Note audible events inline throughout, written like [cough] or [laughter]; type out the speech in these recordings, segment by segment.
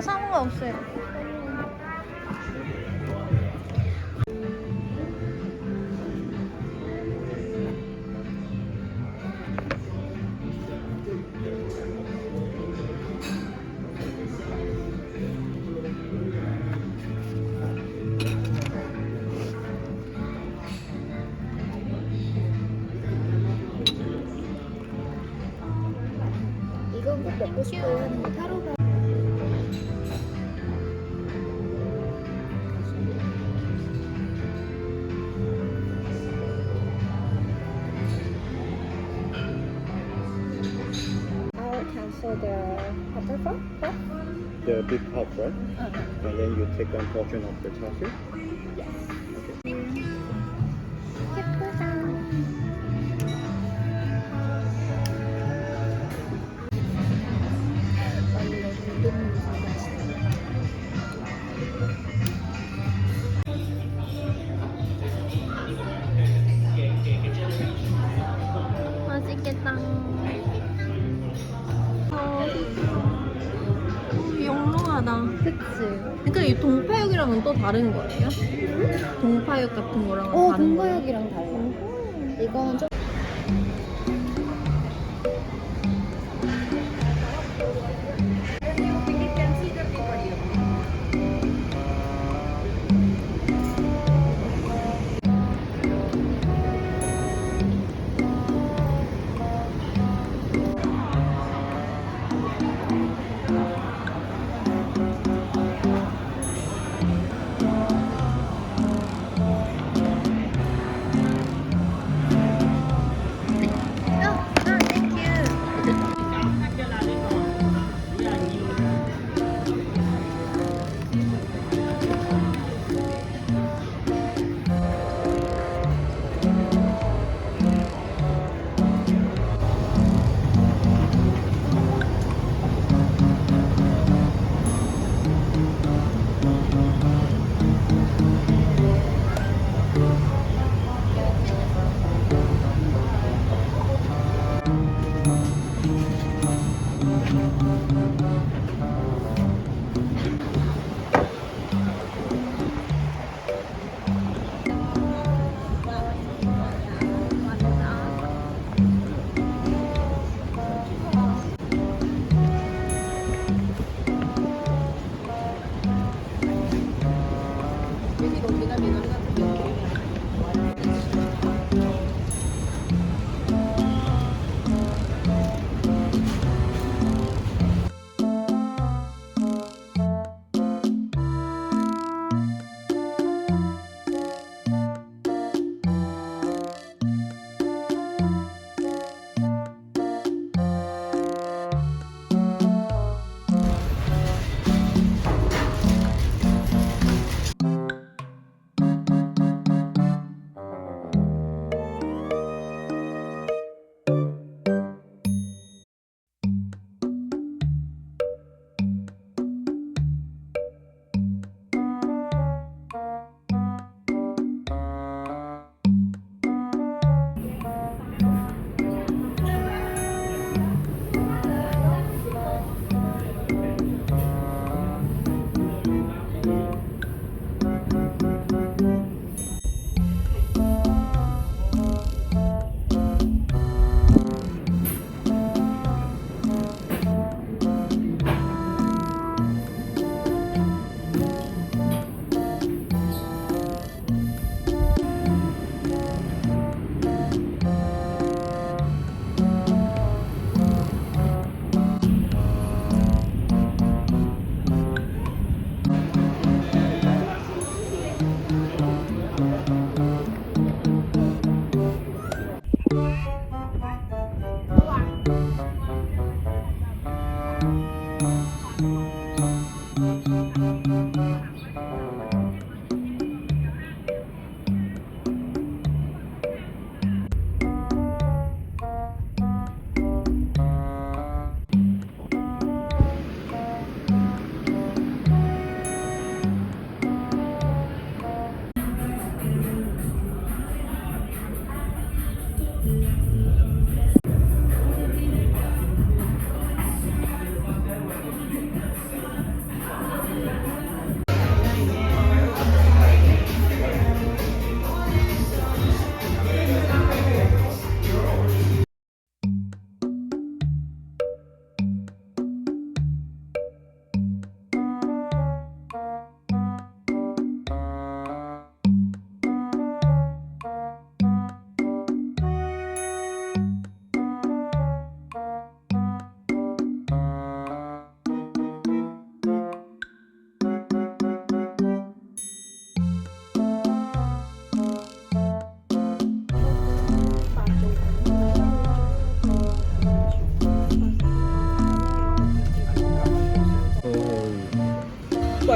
상관없어요. 먹고 싶어요 타로 the. The big cup, right? And then you take one portion of the char siu. 예 그치. 그러니까 이 동파육이랑은 또 다른 거예요? 동파육 같은 거랑 은 어, 다른 거예요? 동거역이랑 달라. 이거는 좀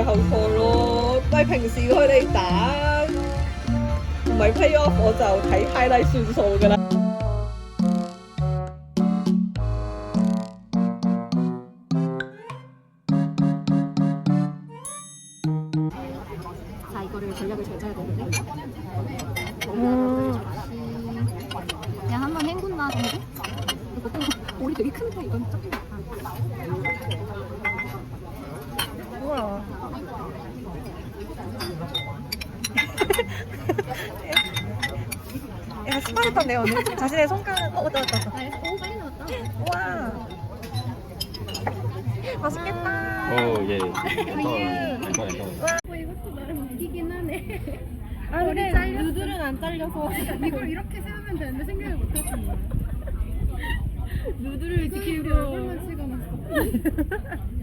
季後賽咯，但係平時佢哋打。唔係 play off 我就睇 highlight 算數㗎啦。 야, 스파르타네, 오늘. 자신의 손가락, 어, 왔다, 왔다, 왔다. 오 빨리 나왔다. 우와. 맛있겠다. Oh yeah. 괜찮아, 괜찮아. 어, 이것도 나름 웃기긴 하네. 아, 근데 누들은 안 잘려서. [laughs] 이걸 이렇게 세우면 되는데 생각을 못 했었네. 누들을 지키고. 얼굴만 찍어놨어. [laughs]